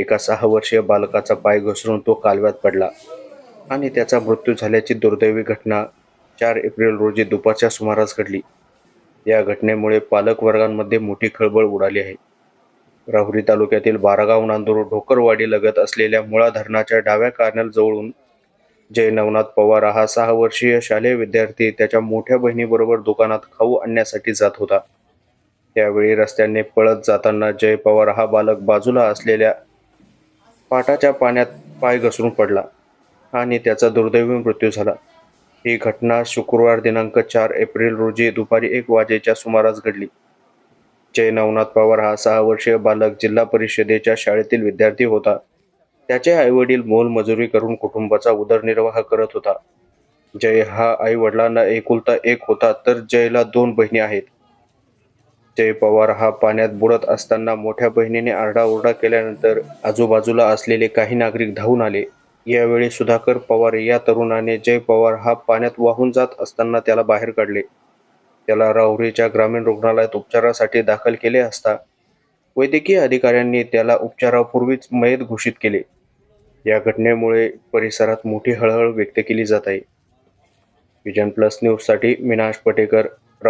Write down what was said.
एका सहा वर्षीय बालकाचा पाय घसरून तो कालव्यात पडला आणि त्याचा मृत्यू झाल्याची दुर्दैवी घटना चार एप्रिल रोजी दुपारच्या सुमारास घडली. या घटनेमुळे पालक वर्गांमध्ये मोठी खळबळ उडाली आहे. राहुरी तालुक्यातील बारागाव नांदूर ढोकरवाडी लगत असलेल्या मुळा धरणाच्या डाव्या कार्नल जवळून जय नवनाथ पवार हा सहा वर्षीय शालेय विद्यार्थी त्याच्या मोठ्या बहिणीबरोबर दुकानात खाऊ आणण्यासाठी जात होता. त्यावेळी रस्त्याने पळत जाताना जय पवार हा बालक बाजूला असलेल्या पाटाच्या पाण्यात पाय घसरून पडला आणि त्याचा दुर्दैवी मृत्यू झाला. ही घटना शुक्रवार दिनांक चार एप्रिल रोजी दुपारी एक वाजेच्या सुमारास घडली. जय नवनाथ पवार हा सहा वर्षीय बालक जिल्हा परिषदेच्या शाळेतील विद्यार्थी होता. त्याचे आईवडील मोलमजुरी करून कुटुंबाचा उदरनिर्वाह करत होता. जय हा आई वडिलांना एकुलता एक होता तर जयला दोन बहिणी आहेत. जय पवार हा पाण्यात बुडत असताना मोठ्या बहिणीने आरडाओरडा केल्यानंतर आजूबाजूला असलेले काही नागरिक धावून आले. यावेळी सुधाकर पवार या तरुणाने जय पवार हा पाण्यात वाहून जात असताना त्याला बाहेर काढले. त्याला राहुरीच्या ग्रामीण रुग्णालयात उपचारासाठी दाखल केले असता वैद्यकीय अधिकाऱ्यांनी त्याला उपचारापूर्वीच मयत घोषित केले. या घटनेमुळे परिसरात मोठी हळहळ व्यक्त केली जात आहे. विजन प्लस न्यूजसाठी मिनाश पटेकर